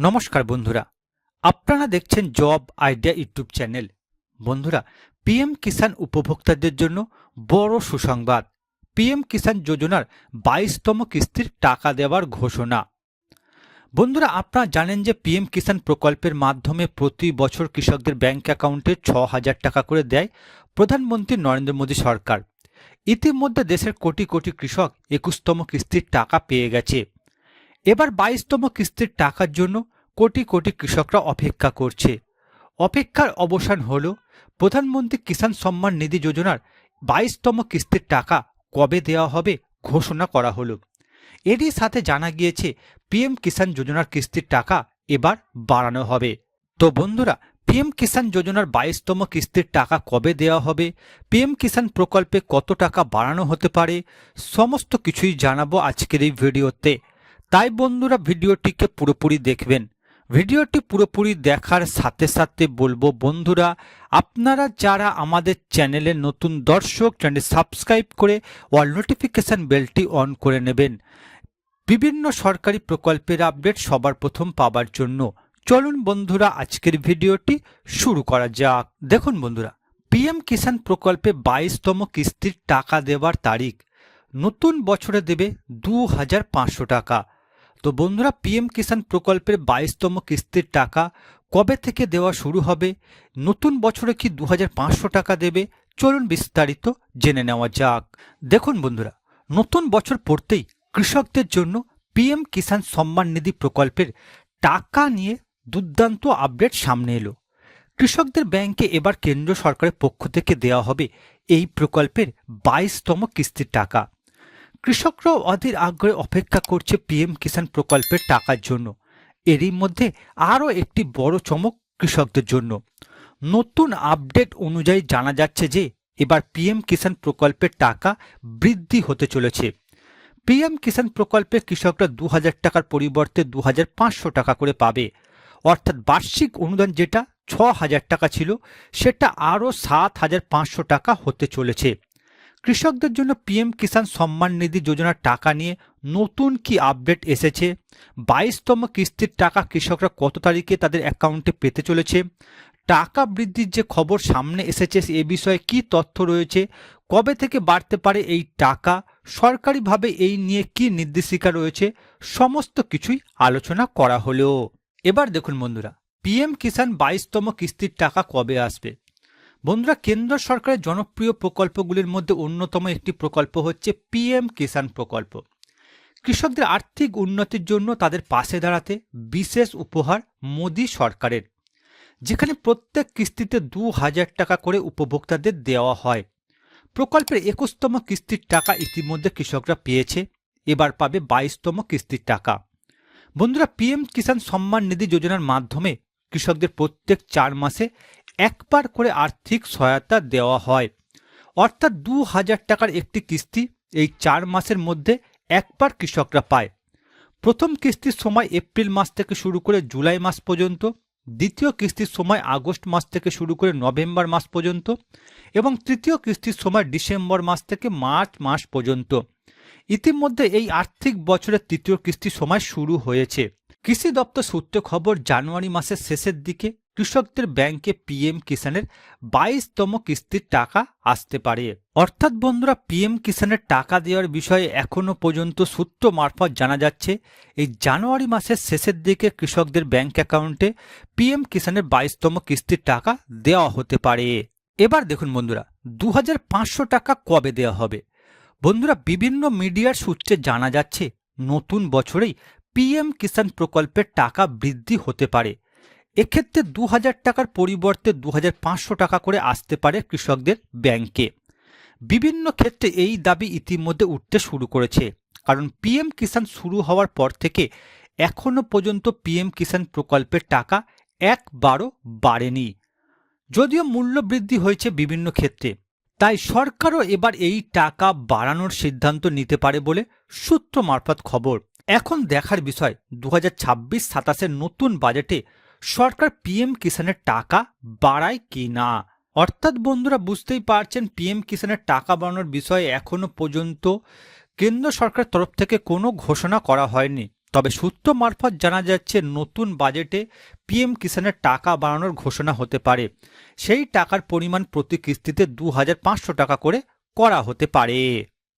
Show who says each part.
Speaker 1: নমস্কার বন্ধুরা, আপনারা দেখছেন জব আইডিয়া ইউটিউব চ্যানেল। বন্ধুরা, পিএম কিষাণ উপভোক্তাদের জন্য বড় সুসংবাদ। পিএম কিষাণ যোজনার বাইশতম কিস্তির টাকা দেওয়ার ঘোষণা। বন্ধুরা, আপনারা জানেন যে পিএম কিষাণ প্রকল্পের মাধ্যমে প্রতি বছর কৃষকদের ব্যাংক অ্যাকাউন্টে ছ হাজার টাকা করে দেয় প্রধানমন্ত্রী নরেন্দ্র মোদী সরকার। ইতিমধ্যে দেশের কোটি কোটি কৃষক একুশতম কিস্তির টাকা পেয়ে গেছে। এবার বাইশতম কিস্তির টাকার জন্য কোটি কোটি কৃষকরা অপেক্ষা করছে। অপেক্ষার অবসান হল, প্রধানমন্ত্রী কিষাণ সম্মান নিধি যোজনার বাইশতম কিস্তির টাকা কবে দেওয়া হবে ঘোষণা করা হলো। এরই সাথে জানা গিয়েছে, পিএম কিষাণ যোজনার কিস্তির টাকা এবার বাড়ানো হবে। তো বন্ধুরা, পিএম কিষাণ যোজনার বাইশতম কিস্তির টাকা কবে দেওয়া হবে? পিএম কিষাণ প্রকল্পে কত টাকা বাড়ানো হতে পারে? সমস্ত কিছুই জানাব আজকের এই ভিডিওতে। তাই বন্ধুরা ভিডিওটিকে পুরোপুরি দেখবেন। ভিডিওটি পুরোপুরি দেখার সাথে সাথে বলব বন্ধুরা, আপনারা যারা আমাদের চ্যানেলে নতুন দর্শক চ্যানেল সাবস্ক্রাইব করে অল নোটিফিকেশান বেলটি অন করে নেবেন। বিভিন্ন সরকারি প্রকল্পের আপডেট সবার প্রথম পাবার জন্য। চলুন বন্ধুরা, আজকের ভিডিওটি শুরু করা যাক। দেখুন বন্ধুরা, পিএম কিষাণ প্রকল্পে বাইশতম কিস্তির টাকা দেওয়ার তারিখ। নতুন বছরে দেবে দু হাজার পাঁচশো টাকা। তো বন্ধুরা, পিএম কিষাণ প্রকল্পের বাইশতম কিস্তির টাকা কবে থেকে দেওয়া শুরু হবে? নতুন বছরে কি দু হাজার পাঁচশো টাকা দেবে? চলুন বিস্তারিত জেনে নেওয়া যাক। দেখুন বন্ধুরা, নতুন বছর পড়তেই কৃষকদের জন্য পিএম কিষাণ সম্মান নিধি প্রকল্পের টাকা নিয়ে দুর্দান্ত আপডেট সামনে এলো। কৃষকদের ব্যাংকে এবার কেন্দ্র সরকারের পক্ষ থেকে দেওয়া হবে এই প্রকল্পের বাইশতম কিস্তির টাকা। কৃষকরাও অধীর আগ্রহে অপেক্ষা করছে পিএম কিষাণ প্রকল্পের টাকার জন্য। এরই মধ্যে আরও একটি বড় চমক কৃষকদের জন্য। নতুন আপডেট অনুযায়ী জানা যাচ্ছে যে, এবার পিএম কিষাণ প্রকল্পের টাকা বৃদ্ধি হতে চলেছে। পিএম কিষাণ প্রকল্পে কৃষকরা দু হাজার টাকার পরিবর্তে দু হাজার পাঁচশো টাকা করে পাবে। অর্থাৎ বার্ষিক অনুদান যেটা ছ হাজার টাকা ছিল, সেটা আরও সাত হাজার পাঁচশো টাকা হতে চলেছে। কৃষকদের জন্য পিএম কিষাণ সম্মান নিধি যোজনার টাকা নিয়ে নতুন কি আপডেট এসেছে? বাইশতম কিস্তির টাকা কৃষকরা কত তারিখে তাদের অ্যাকাউন্টে পেতে চলেছে? টাকা বৃদ্ধির যে খবর সামনে এসেছে এ বিষয়ে কি তথ্য রয়েছে? কবে থেকে বাড়তে পারে এই টাকা? সরকারিভাবে এই নিয়ে কি নির্দেশিকা রয়েছে? সমস্ত কিছুই আলোচনা করা হলো এবার দেখুন বন্ধুরা, পিএম কিষাণ বাইশতম কিস্তির টাকা কবে আসবে? বন্ধুরা, কেন্দ্র সরকারের জনপ্রিয় প্রকল্পগুলির মধ্যে অন্যতম একটি প্রকল্প হচ্ছে পিএম কিষাণ প্রকল্প। কৃষকদের আর্থিক উন্নতির জন্য তাদের পাশে দাঁড়াতে বিশেষ উপহার মোদী সরকারের, যেখানে প্রত্যেক কিস্তিতে দু হাজার টাকা করে উপভোক্তাদের দেওয়া হয়। প্রকল্পের একুশতম কিস্তির টাকা ইতিমধ্যে কৃষকরা পেয়েছে, এবার পাবে বাইশতম কিস্তির টাকা। বন্ধুরা পিএম কিষাণ সম্মান নিধি যোজনার মাধ্যমে কৃষকদের প্রত্যেক চার মাসে একবার করে আর্থিক সহায়তা দেওয়া হয়। অর্থাৎ দু হাজার টাকার একটি কিস্তি এই চার মাসের মধ্যে একবার কৃষকরা পায়। প্রথম কিস্তির সময় এপ্রিল মাস থেকে শুরু করে জুলাই মাস পর্যন্ত, দ্বিতীয় কিস্তির সময় আগস্ট মাস থেকে শুরু করে নভেম্বর মাস পর্যন্ত এবং তৃতীয় কিস্তির সময় ডিসেম্বর মাস থেকে মার্চ মাস পর্যন্ত। ইতিমধ্যে এই আর্থিক বছরের তৃতীয় কিস্তির সময় শুরু হয়েছে। কৃষি দপ্তর সূত্রে খবর, জানুয়ারি মাসের শেষের দিকে কৃষকদের ব্যাংকে পিএম কিষাণের বাইশতম কিস্তির টাকা আসতে পারে। অর্থাৎ বন্ধুরা, পিএম কিষাণের টাকা দেওয়ার বিষয়ে এখনও পর্যন্ত সূত্র মারফত জানা যাচ্ছে, এই জানুয়ারি মাসের শেষের দিকে কৃষকদের ব্যাংক অ্যাকাউন্টে পিএম কিষাণের বাইশতম কিস্তির টাকা দেওয়া হতে পারে। এবার দেখুন বন্ধুরা দু হাজার পাঁচশো টাকা কবে দেওয়া হবে? বন্ধুরা, বিভিন্ন মিডিয়ার সূত্রে জানা যাচ্ছে, নতুন বছরেই পিএম কিষাণ প্রকল্পের টাকা বৃদ্ধি হতে পারে। এক্ষেত্রে দু হাজার টাকার পরিবর্তে দু হাজার পাঁচশো টাকা করে আসতে পারে কৃষকদের ব্যাংকে। বিভিন্ন ক্ষেত্রে এই দাবি ইতিমধ্যে উঠতে শুরু করেছে। কারণ পিএম কিষাণ শুরু হওয়ার পর থেকে এখনও পর্যন্ত পিএম কিষাণ প্রকল্পের টাকা একবারও বাড়েনি। যদিও মূল্য বৃদ্ধি হয়েছে বিভিন্ন ক্ষেত্রে, তাই সরকারও এবার এই টাকা বাড়ানোর সিদ্ধান্ত নিতে পারে বলে সূত্র মারফত খবর। এখন দেখার বিষয় দু হাজার ছাব্বিশ সাতাশের নতুন বাজেটে সরকার পিএম কিষাণের টাকা বাড়ায় কি না? অর্থাৎ বন্ধুরা বুঝতেই পারছেন পিএম কিষানের টাকা বাড়ানোর বিষয়ে এখনও পর্যন্ত কেন্দ্র সরকারের তরফ থেকে কোনো ঘোষণা করা হয়নি। তবে সূত্র মারফত জানা যাচ্ছে, নতুন বাজেটে পিএম কিষাণের টাকা বাড়ানোর ঘোষণা হতে পারে। সেই টাকার পরিমাণ প্রতি কিস্তিতে দু হাজার পাঁচশো টাকা করে করা হতে পারে।